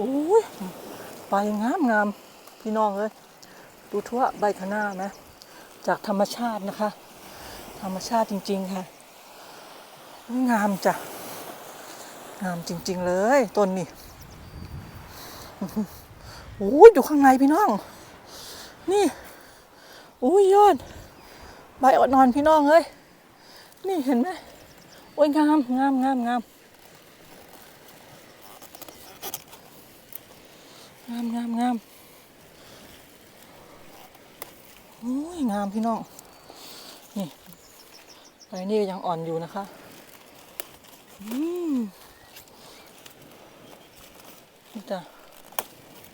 โอ้ยใบงามงามพี่น้องเลยดูทั่วใบคะน้าไหมจากธรรมชาตินะคะ ธรรมชาติจริง ๆ ค่ะ งามจ้ะ งามจริง ๆ เลยต้นนี่โอ้ยอยู่ข้างในพี่น้อง นี่โอ้ยยอด ใบอ่อนนอนพี่น้องเอ้ยนี่เห็นไหมโอ้ยงามงามงามงาม งามงามงามโอ้ยงามพี่น้อง นี่ใบนี้ยังอ่อนอยู่นะคะ อืมนี่จ้ะ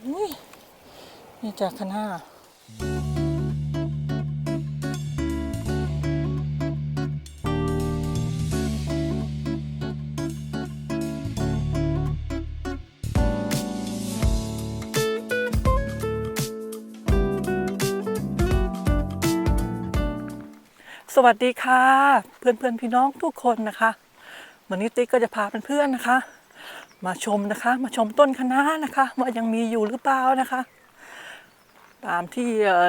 อุ้ยนี่จ้ะคณะ สวัสดีค่ะ เพื่อนเพื่อนๆพี่น้องทุกคนนะคะวันนี้ติ๊กก็จะพาเพื่อนๆนะคะ มาชมนะคะ มาชมต้นคะน้านะคะ ว่ายังมีอยู่หรือเปล่านะคะ ตามที่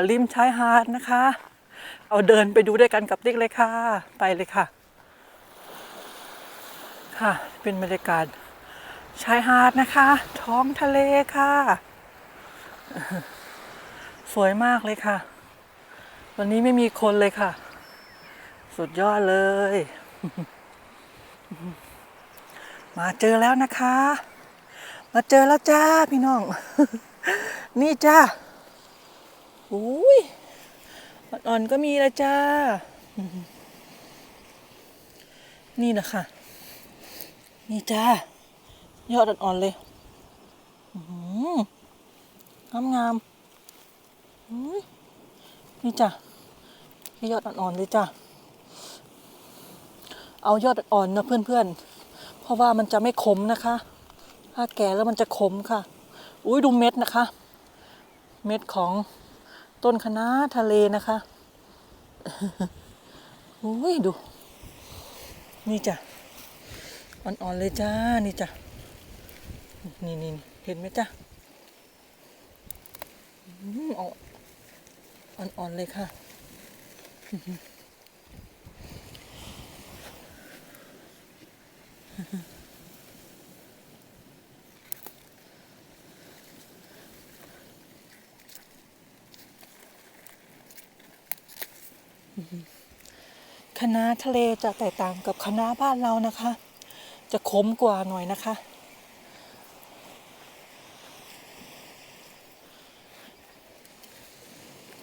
ริมชายหาดนะคะ เอาเดินไปดูด้วยกันกับติ๊กเลยค่ะ ไปเลยค่ะ ค่ะ เป็นบรรยากาศชายหาดนะคะ ท้องทะเลค่ะ สวยมากเลยค่ะ วันนี้ไม่มีคนเลยค่ะ สุดยอดเลย มาเจอแล้วนะคะ มาเจอแล้วจ้าพี่น้อง นี่จ้าอุ้ยอ่อนๆก็มีแล้วจ้า นี่นะคะ นี่จ้ายอดอ่อนๆเลยอื้อหืองามๆนี่จ้ะยอดอ่อนๆเลยจ้ะ เอายอดอ่อนนะเพื่อนๆ เพราะว่ามันจะไม่ขมนะคะ ถ้าแก่แล้วมันจะขมค่ะ อุ้ยดูเม็ดนะคะ เม็ดของต้นคะน้าทะเลนะคะอุ้ยดู นี่จ้ะ อ่อนๆเลยจ้า นี่จ้ะ นี่นี่เห็นไหมจ้ะอุ้มอ่อนๆเลยค่ะ คณะทะเลจะแตกต่างกับคณะบ้านเรานะคะ จะขมกว่าหน่อยนะคะ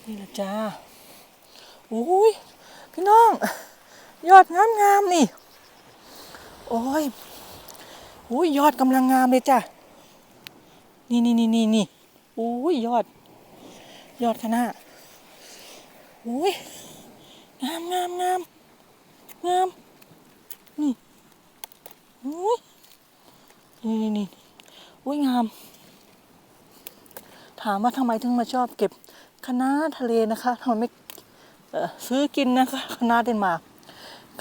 นี่ละจ้าอุ้ยพี่น้อง ยอดงามงามๆนี่ โอ้ยอุ้ยยอดกำลังงามเลยจ้ะ นี่นี่นี่นี่นี่อุ้ยยอด ยอดคณะอุ้ยงามงามงามงาม นี่อุ้ยนี่นี่นี่อุ้ยงาม ถามว่าทำไมถึงมาชอบเก็บคะน้าทะเลนะคะทำไมไม่ซื้อกินนะคะคะน้าเดนมาร์ก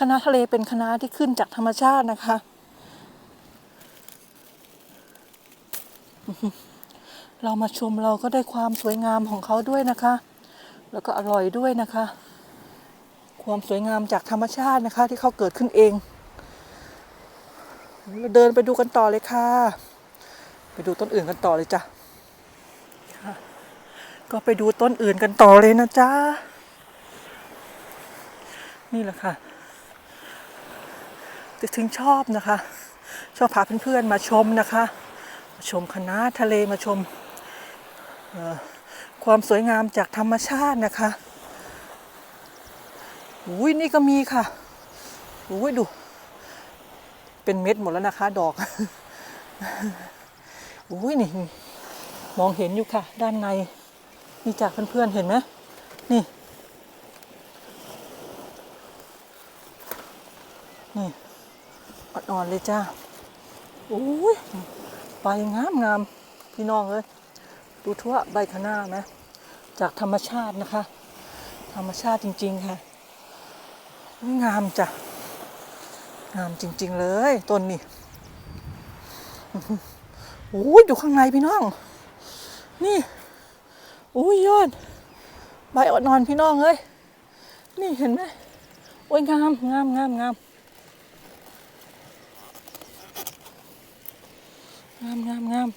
คณะทะเลเป็นคณะที่ขึ้นจากธรรมชาตินะคะ เรามาชมเราก็ได้ความสวยงามของเขาด้วยนะคะ แล้วก็อร่อยด้วยนะคะ ความสวยงามจากธรรมชาตินะคะ ที่เขาเกิดขึ้นเอง เราเดินไปดูกันต่อเลยค่ะ ไปดูต้นอื่นกันต่อเลยจ้ะค่ะก็ไปดูต้นอื่นกันต่อเลยนะจ๊ะนี่แหละค่ะ ถึงชอบนะคะ ชอบพาเพื่อนๆมาชมนะคะมาชมคณะทะเลมาชมความสวยงามจากธรรมชาตินะคะอุ้ยนี่ก็มีค่ะอุ้ยดู เป็นเม็ดหมดแล้วนะคะ ดอกอุ้ยนี่มองเห็นอยู่ค่ะ ด้านในนี่จากเพื่อนๆเห็นไหมนี่ นี่ อ่อนๆเลยจ้าอุ้ยใบงามงามๆพี่น้องเลยดูทั่วใบคะน้าไหมจากธรรมชาตินะคะ ธรรมชาติจริง ๆ ค่ะ งามจ้ะ งามจริง ๆ เลยต้นนี่โอ้ยอยู่ข้างในพี่น้อง นี่โอ้ยยอด ใบอ่อนนอนพี่น้องเอ้ยนี่เห็นไหมโอ้ยงามงามงามงาม งามงามงาม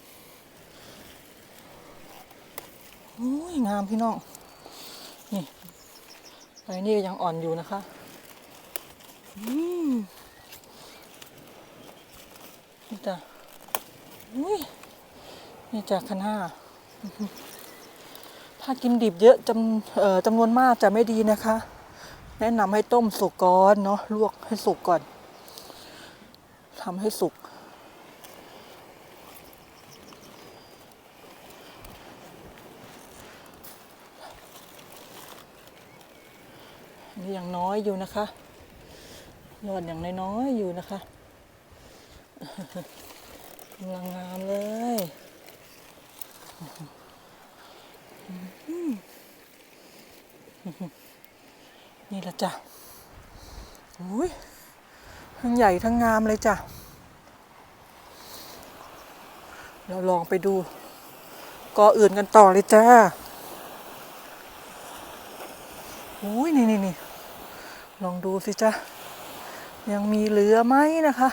โอ้ยงามพี่น้อง นี่ใบนี้ยังอ่อนอยู่นะคะ อืมนี่จ้ะอุ้ยนี่จ้ะคณะถ้ากินดิบเยอะจำเอ่อจำนวนมากจะไม่ดีนะคะ แนะนำให้ต้มสุกก่อนเนาะลวกให้สุกก่อนทำให้สุกางน้อยอยู่นะคะ ยอดอย่างน้อยๆอยู่นะคะกำลังงามเลยนี่ละจ้ะอุ้ยทั้งใหญ่ทั้งงามเลยจ้ะ เราลองไปดูกออื่นกันต่อเลยจ้าอุ้ยนี่นี่นี่ ลองดูสิจ้ะยังมีเหลือไหมนะคะ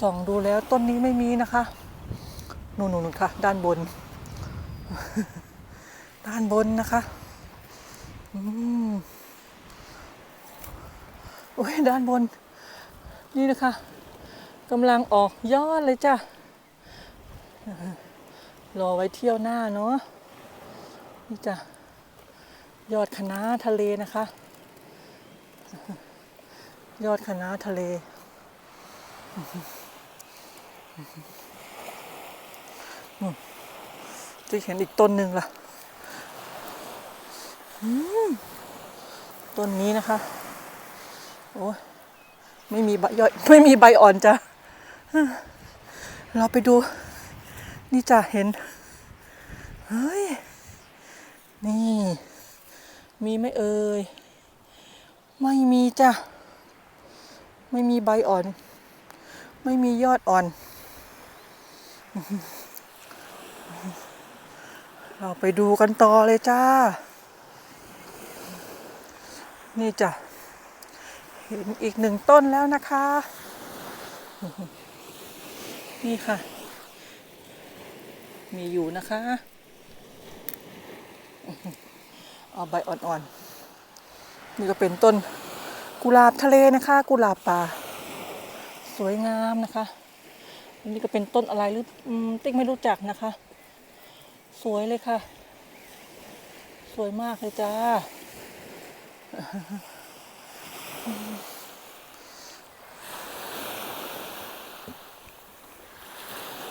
ส่องดูแล้วต้นนี้ไม่มีนะคะนู่นนู่นๆค่ะ ด้านบน ด้านบนนะคะอืมโอ้ยด้านบน นี่นะคะกำลังออกยอดเลยจ้ะรอไว้เที่ยวหน้าเนาะ นี่จ้ะยอดคณะทะเลนะคะ ยอดคณะทะเล จะเห็นอีกต้นหนึ่งล่ะต้นนี้นะคะ โอ้ไม่มีใบยอดไม่มีใบอ่อนจ้ะ เราไปดู นี่จ้ะเห็น เฮ้ย นี่ มีไหมเอ่ย ไม่มีจ้ะ ไม่มีใบอ่อน ไม่มียอดอ่อน เราไปดูกันต่อเลยจ้า นี่จ้ะ เห็นอีกหนึ่งต้นแล้วนะคะ นี่ค่ะ มีอยู่นะคะ เอาใบอ่อนๆ นี่ก็เป็นต้นกุหลาบทะเลนะคะ กุหลาบป่า สวยงามนะคะนนี้ก็เป็นต้นอะไรหรืออติ๊กไม่รู้จักนะคะ สวยเลยค่ะ สวยมากเลยจ้า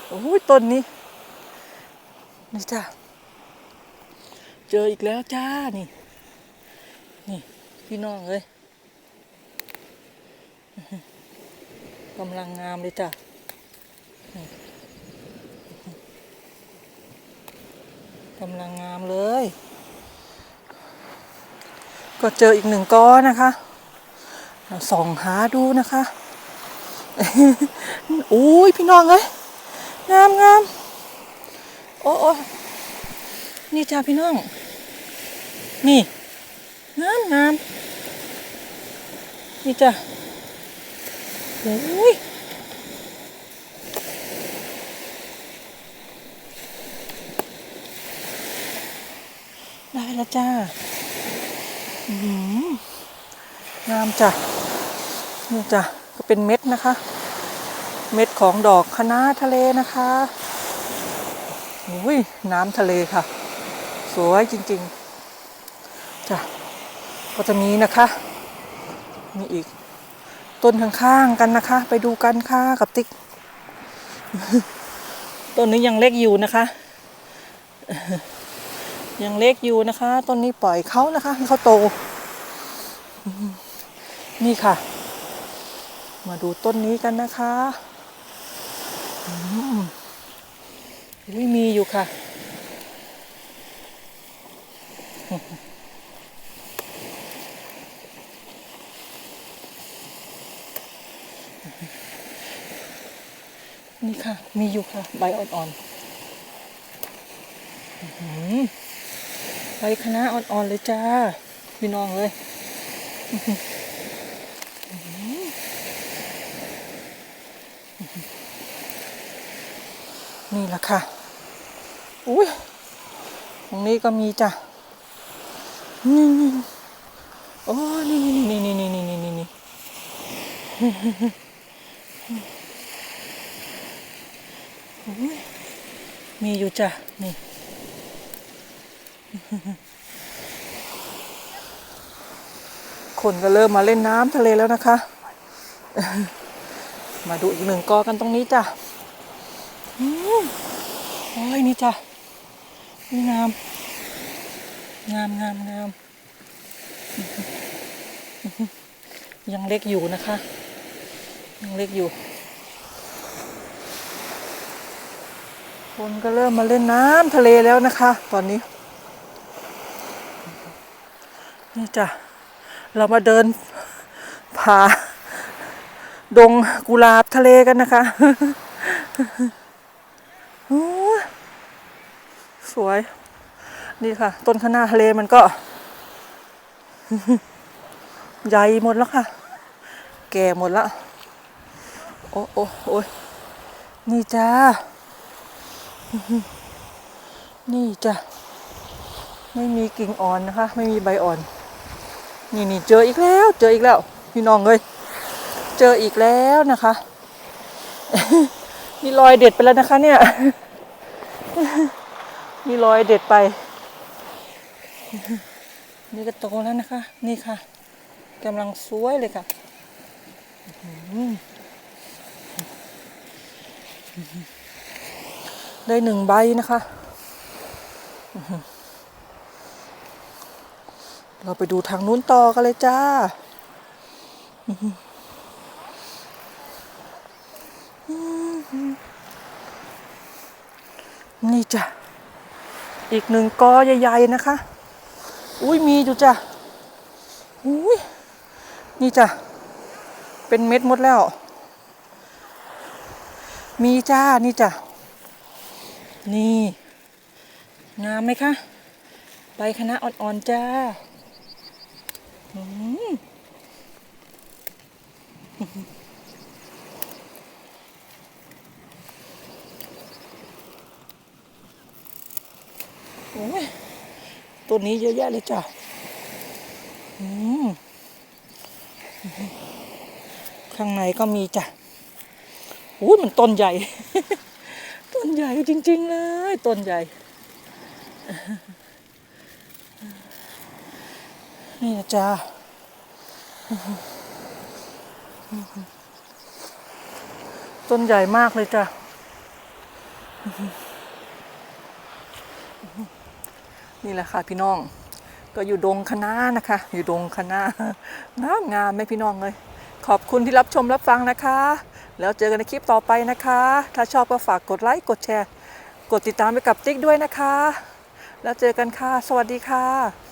โอ้ยต้นนี้ นี่จ้า เจออีกแล้วจ้า นี่ นี่ พี่น้องเลยกำลังงามเลยจ้ะกำลังงามเลย ก็เจออีกหนึ่งก้อนนะคะส่องหาดูนะคะอุ้ยพี่น้องเอ้ยงามงามโอ้โอ้ นี่จ้าพี่น้อง นี่งามงามนี่จ้ะโอ้ยได้แล้วจ้าอือหืองามจ้ะนี่จ้ะก็เป็นเม็ดนะคะ เม็ดของดอกคะน้าทะเลนะคะอุ้ยน้ำทะเลค่ะ สวยจริงๆจ้ะก็จะมีนะคะ มีอีก ต้นข้างๆกันนะคะ ไปดูกันค่ะกับติ๊ก ต้นนี้ยังเล็กอยู่นะคะ ยังเล็กอยู่นะคะ ต้นนี้ปล่อยเขานะคะให้เขาโต นี่ค่ะ มาดูต้นนี้กันนะคะอืมอุ๊ยมีอยู่ค่ะ นี่ค่ะ มีอยู่ค่ะ ใบอ่อนๆใบคณะอ่อน ๆ เลยจ้า พี่น้องเลยนี่แหละค่ะ อุ้ย ตรงนี้ก็มีจ้ะ นี่นี่โอ้นี่นี่นี่นี่นี่นี่นี่นี่โอ้ยมีอยู่จ้ะ นี่ คนก็เริ่มมาเล่นน้ำทะเลแล้วนะคะ มาดูอีกหนึ่งกอกันตรงนี้จ้ะโอ้ยนี่จ้ะนี่งาม งามงามงามยังเล็กอยู่นะคะ ยังเล็กอยู่ คนก็เริ่มมาเล่นน้ำทะเลแล้วนะคะ ตอนนี้ นี่จ้ะ เรามาเดินผ่าดงกุหลาบทะเลกันนะคะโอ้สวย นี่ค่ะ ต้นข้างหน้าทะเลมันก็ ใหญ่หมดแล้วค่ะ แก่หมดแล้ว โอ้โอ้โอ้ยนี่จ้า นี่จ้ะไม่มีกิ่งอ่อนนะคะ ไม่มีใบอ่อน นี่นี่เจออีกแล้ว เจออีกแล้ว พี่น้องเลยเจออีกแล้วนะคะนี่รอยเด็ดไปแล้วนะคะเนี่ยนี่รอยเด็ดไป นี่ก็โตแล้วนะคะ นี่ค่ะกำลังสวยเลยค่ะได้หนึ่งใบนะคะ เราไปดูทางนู้นต่อกันเลยจ้าอนี่จ้ะ อีกหนึ่งกอใหญ่ ๆ นะคะ อุ้ยมีอยู่จ้ะอุ้ยนี่จ้ะเป็นเม็ดหมดแล้ว มีจ้านี่จ้ะนี่งามไหมคะใบคณะอ่อนๆจ้าอืมโอ้ย ต้นนี้เยอะแยะเลยจ้ะอืมข้างในก็มีจ้ะอู้มันต้นใหญ่ ต้นใหญ่จริง ๆ เลย ต้นใหญ่ นี่นะจ้าต้นใหญ่มากเลยจ้ะ นี่แหละค่ะพี่น้อง ก็อยู่ดงคะน้านะคะ อยู่ดงคะน้างามงามไหมพี่น้องเลยขอบคุณที่รับชมรับฟังนะคะ แล้วเจอกันในคลิปต่อไปนะคะ ถ้าชอบก็ฝากกดไลค์กดแชร์ กดติดตามไปกับติ๊กด้วยนะคะ แล้วเจอกันค่ะ สวัสดีค่ะ